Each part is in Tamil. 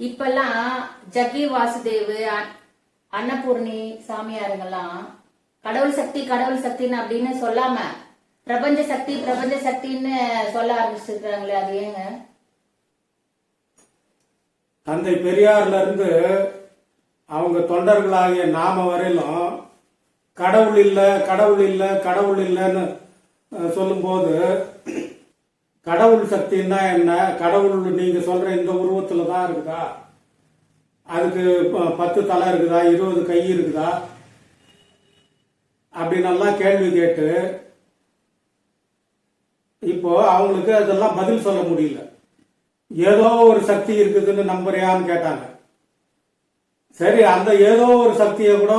இப்பெல்லாம் ஜக்கி வாசுதேவ் அ- அன்னபூர்ணி சாமியாருங்கெல்லாம் கடவுள் சக்தி கடவுள் சக்தின்னு அப்படின்னு சொல்லாம பிரபஞ்ச சக்தி பிரபஞ்ச சக்தின்னு சொல்ல ஆரம்பிச்சிருக்காங்களே அது ஏங்க? தந்தை பெரியார்ல இருந்து அவங்க தொண்டர்களாகிய நாம வரையிலும் கடவுள் இல்லை கடவுள் இல்லை கடவுள் இல்லைன்னு சொல்லும்போது கடவுள் சக்தின்னா என்ன? கடவுள் நீங்க சொல்ற இந்த உருவத்துல தான் இருக்குதா? அதுக்கு ப- பத்து தலை இருக்குதா? இருபது கை இருக்குதா? அப்படின்னெல்லாம் கேள்வி கேட்டு இப்போ அவங்களுக்கு அதெல்லாம் பதில் சொல்ல முடியல. ஏதோ ஒரு சக்தி இருக்குதுன்னு நம்புறியான்னு கேட்டாங்க. சரி அந்த ஏதோ ஒரு சக்தியை கூட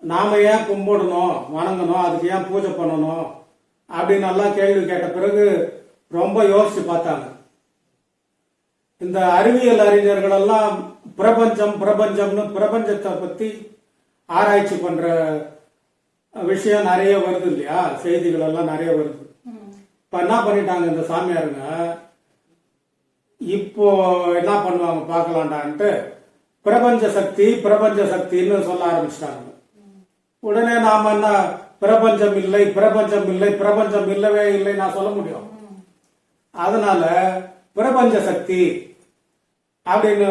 நாம ஏன் கும்பிடணும் வணங்கணும் அதுக்கு ஏன் பூஜை பண்ணணும்? அப்படின்னு எல்லாம் கேள்வி கேட்ட பிறகு ரொம்ப யோசிச்சு பார்த்தாங்க. இந்த அறிவியல் அறிஞர்கள் எல்லாம் பிரபஞ்சம் பிரபஞ்சம்னு பிரபஞ்சத்தை பத்தி ஆராய்ச்சி பண்ற விஷயம் நிறைய வருது இல்லையா? செய்திகள் எல்லாம் நிறைய வருது. இப்ப என்ன பண்ணிட்டாங்க இந்த சாமியாருங்க? இப்போ என்ன பண்ணுவாங்க பார்க்கலாண்டான்ட்டு பிரபஞ்ச சக்தி பிரபஞ்ச சக்தின்னு சொல்ல ஆரம்பிச்சிட்டாங்க. உடனே நாம என்ன பிரபஞ்சம் இல்லை பிரபஞ்சம் இல்லை பிரபஞ்சம் இல்லவே இல்லை நான் சொல்ல முடியும். அதனால பிரபஞ்ச சக்தி அப்படின்னு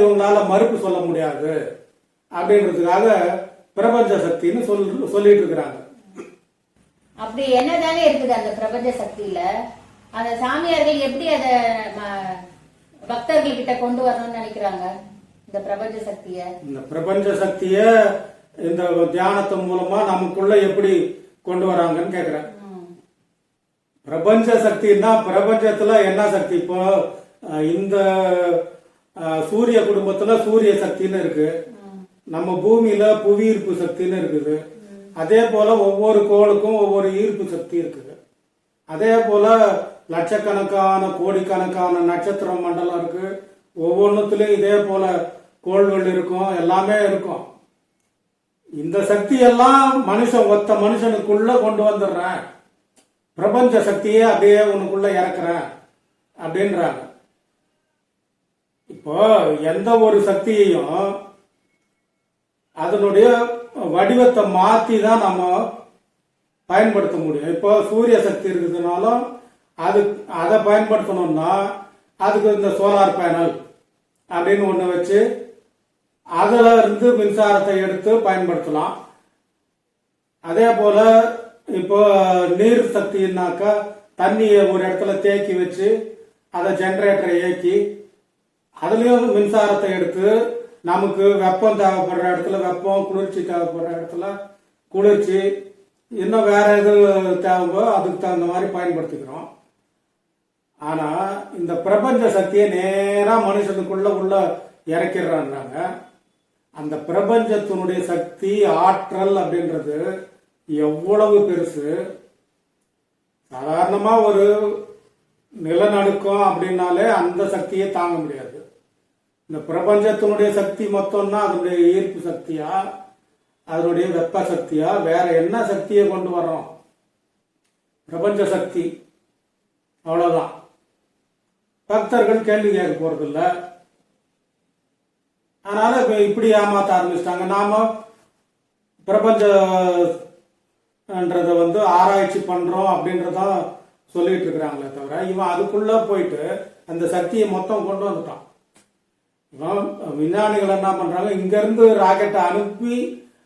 இவங்களால மறுப்பு சொல்ல முடியாது. அப்படின்றதுக்காக பிரபஞ்ச சக்தின்னு சொல் சொல்லிட்டு இருக்கிறாங்க. அப்படி என்னதானே இருக்குது அந்த பிரபஞ்ச சக்தியில? அந்த சாமியார்கள் எப்படி அத பக்தர்கள் கிட்ட கொண்டு வரணும்னு நினைக்கிறாங்க இந்த பிரபஞ்ச சக்திய? இந்த பிரபஞ்ச சக்திய இந்த தியானத்து மூலமா நமக்குள்ள எப்படி கொண்டு வராங்கன்னு கேக்குறேன். பிரபஞ்ச சக்தின்னா பிரபஞ்சத்துல என்ன சக்தி? இப்போ இந்த சூரிய குடும்பத்துல சூரிய சக்தின்னு இருக்கு. நம்ம பூமியில புவி ஈர்ப்பு சக்தின்னு இருக்குது. அதே போல ஒவ்வொரு கோளுக்கும் ஒவ்வொரு ஈர்ப்பு சக்தி இருக்குது. அதே போல லட்சக்கணக்கான கோடிக்கணக்கான நட்சத்திர மண்டலம் இருக்கு. ஒவ்வொன்றுத்துலயும் இதே போல கோள்கள் இருக்கும். எல்லாமே இருக்கும். இந்த சக்தி எல்லாம் மனுஷன் ஒத்த மனுஷனுக்குள்ள கொண்டு வந்துடுறேன். பிரபஞ்ச சக்தியே அப்படியே உனக்குள்ள இறக்குறேன் அப்படின்றாங்க. இப்போ எந்த ஒரு சக்தியையும் அதனுடைய வடிவத்தை மாத்தி தான் நம்ம பயன்படுத்த முடியும். இப்போ சூரிய சக்தி இருக்குதுனாலும் அது அதை பயன்படுத்தணும்னா அதுக்கு இந்த சோலார் பேனல் அப்படின்னு ஒன்று வச்சு அதில் இருந்து மின்சாரத்தை எடுத்து பயன்படுத்தலாம். அதே போல இப்போ நீர் சக்தினாக்கா தண்ணியை ஒரு இடத்துல தேக்கி வச்சு அதை ஜென்ரேட்டரை இயக்கி அதுலேயும் மின்சாரத்தை எடுத்து நமக்கு வெப்பம் தேவைப்படுற இடத்துல வெப்பம் குளிர்ச்சி தேவைப்படுற இடத்துல குளிர்ச்சி இன்னும் வேற எது தேவையோ அதுக்கு தகுந்த மாதிரி பயன்படுத்திக்கிறோம். ஆனா இந்த பிரபஞ்ச சக்தியை நேராக மனுஷனுக்குள்ள உள்ள இறக்கிடுறாங்க அந்த பிரபஞ்சத்தினுடைய சக்தி ஆற்றல் அப்படின்றது எவ்வளவு பெருசு? சாதாரணமா ஒரு நிலநடுக்கம் அப்படின்னாலே அந்த சக்தியை தாங்க முடியாது. இந்த பிரபஞ்சத்தினுடைய சக்தி மொத்தம்னா அதனுடைய ஈர்ப்பு சக்தியா அதனுடைய வெப்ப சக்தியா வேற என்ன சக்தியை கொண்டு வர்றோம்? பிரபஞ்ச சக்தி. அவ்வளவுதான். பக்தர்கள் கேள்வி கேட்க போறதில்ல. அதனால இப்படி ஏமாத்த ஆரம்பிச்சிட்டாங்க. நாம பிரபஞ்சன்றத வந்து ஆராய்ச்சி பண்றோம் அப்படின்றத சொல்லிட்டு இருக்கிறாங்களே தவிர இவன் அதுக்குள்ள போயிட்டு அந்த சக்தியை மொத்தம் கொண்டு வந்துட்டான். இவன் விஞ்ஞானிகள் என்ன பண்றாங்க இங்க இருந்து ராக்கெட்டை அனுப்பி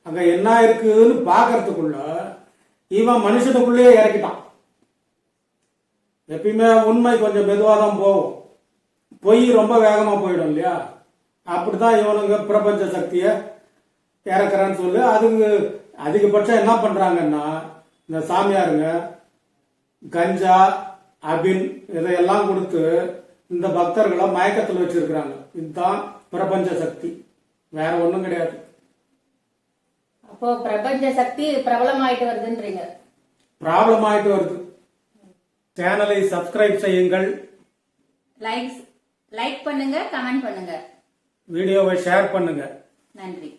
அங்க என்ன இருக்குதுன்னு பாக்குறதுக்குள்ள இவன் மனுஷனுக்குள்ளேயே இறக்கிட்டான். எப்பயுமே உண்மை கொஞ்சம் மெதுவாக தான் போகும். பொய் ரொம்ப வேகமாக போயிடும் இல்லையா? அப்படிதான் இவனுங்க பிரபஞ்ச சக்தியை இறக்குறேன்னு சொல்லி அதுக்கு அதிகபட்சம் என்ன பண்றாங்கன்னா இந்த சாமியாருங்க கஞ்சா அபின் இதையெல்லாம் கொடுத்து இந்த பக்தர்களை மயக்கத்தில் வச்சிருக்கிறாங்க. இதுதான் பிரபஞ்ச சக்தி. வேற ஒன்றும் கிடையாது. அப்போ பிரபஞ்ச சக்தி பிரபலமாயிட்டு வருதுன்றீங்க. ப்ராப்ளம் ஆயிட்டு வருது. சேனலை சப்ஸ்கிரைப் செய்யுங்கள். லைக்ஸ் லைக் பண்ணுங்க கமெண்ட் பண்ணுங்க. வீடியோவை ஷேர் பண்ணுங்க. நன்றி.